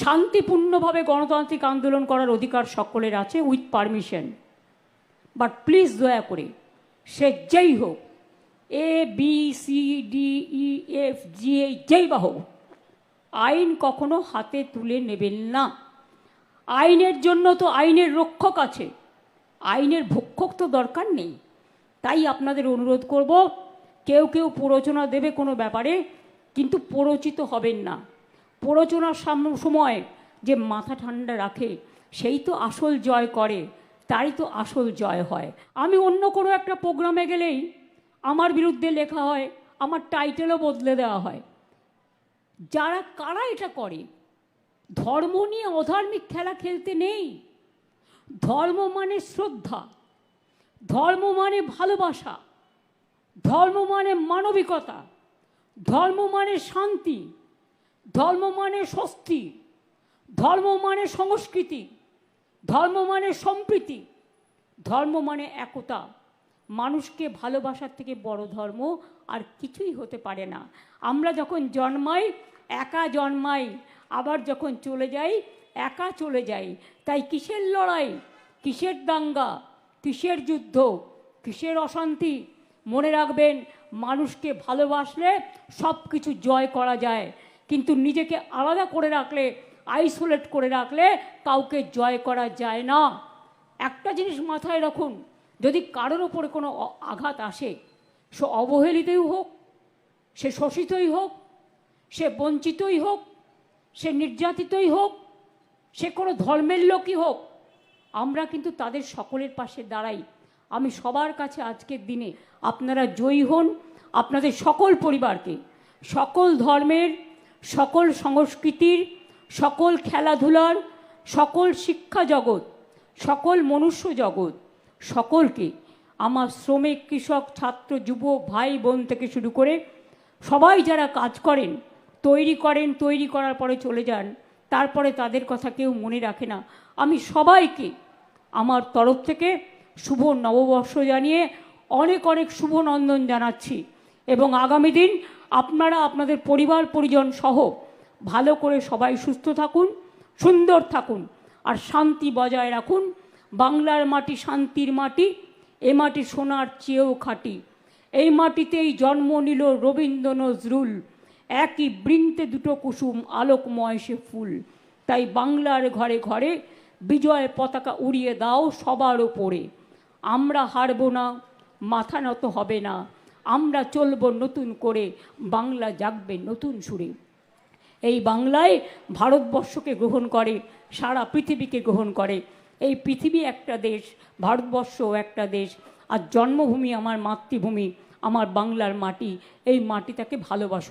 শান্তিপূর্ণভাবে গণতান্ত্রিক আন্দোলন করার অধিকার সকলের আছে উইথ পারমিশন বাট প্লিজ দয়া করে, সে যেই হোক A B C D E F G এই যেই বা হোক, আইন কখনো হাতে তুলে নেবেন না। আইনের জন্য তো আইনের রক্ষক আছে, আইনের ভক্ষক তো দরকার নেই। তাই আপনাদের অনুরোধ করব, কেউ কেউ প্ররোচনা দেবে কোনো ব্যাপারে, কিন্তু প্ররোচিত হবেন না। প্ররোচনার সময় যে মাথা ঠান্ডা রাখে, সেই তো আসল জয় করে তাই তো আসল জয় হয়। আমি অন্য কোনো একটা প্রোগ্রামে গেলেই আমার বিরুদ্ধে লেখা হয়, আমার টাইটেলও বদলে দেওয়া হয়। যারা, কারা এটা করে? ধর্ম নিয়ে অধার্মিক খেলা খেলতে নেই। ধর্ম মানে শ্রদ্ধা, ধর্ম মানে ভালোবাসা, ধর্ম মানে মানবিকতা, ধর্ম মানে শান্তি ধর্ম মানে স্বস্তি, ধর্ম মানে সংস্কৃতি, ধর্ম মানে সম্প্রীতি, ধর্ম মানে একতা। মানুষকে ভালোবাসার থেকে বড় ধর্ম আর কিছুই হতে পারে না। আমরা যখন জন্মাই, একা জন্মাই, আবার যখন চলে যাই, একা চলে যাই। তাই কিসের লড়াই? কিসের দাঙ্গা? কিসের যুদ্ধ? কিসের অশান্তি? মনে রাখবেন, মানুষকে ভালোবাসলে সব কিছু জয় করা যায়। কিন্তু নিজেকে আলাদা করে রাখলে আইসোলেট করে রাখলে কাউকে জয় করা যায় না। একটা জিনিস মাথায় রাখুন, যদি কারোর ওপরে কোনো আঘাত আসে, সে অবহেলিতই হোক, সে শোষিতই হোক, সে বঞ্চিতই হোক, সে নির্যাতিতই হোক, সে কোনো ধর্মের লোকই হোক, আমরা কিন্তু তাদের সকলের পাশে দাঁড়াই। আমি সবার কাছে আজকের দিনে আপনারা জয়ী হন, আপনাদের সকল পরিবারকে, সকল ধর্মের সকল সংস্কৃতির, সকল খেলাধুলার, সকল শিক্ষা জগৎ, সকল মনুষ্য জগৎ, সকলকে আমার শ্রমিক, কৃষক, ছাত্র যুব ভাই, বোন থেকে শুরু করে সবাই যারা কাজ করেন, তৈরি করেন, তৈরি করার পরে চলে যান, তারপরে তাদের কথা কেউ মনে রাখে না। আমি সবাইকে আমার তরফ থেকে শুভ নববর্ষ জানিয়ে অনেক অনেক শুভ নন্দন জানাচ্ছি। এবং আগামী দিন আপনারা, আপনাদের পরিবার, পরিজন সহ ভালো করে সবাই সুস্থ থাকুন, সুন্দর থাকুন, আর শান্তি বজায় রাখুন। বাংলার মাটি শান্তির মাটি, এ মাটি সোনার চেয়েও খাঁটি। এই মাটিতেই জন্ম নিল রবীন্দ্র নজরুল। একই বৃন্তে দুটো কুসুম আলোকময় সে ফুল। তাই বাংলার ঘরে ঘরে বিজয় পতাকা উড়িয়ে দাও সবার ওপরে। আমরা হারব না, মাথা নত হবে না। আমরা চলব নতুন করে, বাংলা জাগবে নতুন সুরে। এই বাংলায় ভারতবর্ষকে গ্রহণ করে, সারা পৃথিবীকে গ্রহণ করে। এই পৃথিবী একটা দেশ, ভারতবর্ষ একটা দেশ, আর জন্মভূমি আমার মাতৃভূমি, আমার বাংলার মাটি। এই মাটিটাকে ভালোবাসুন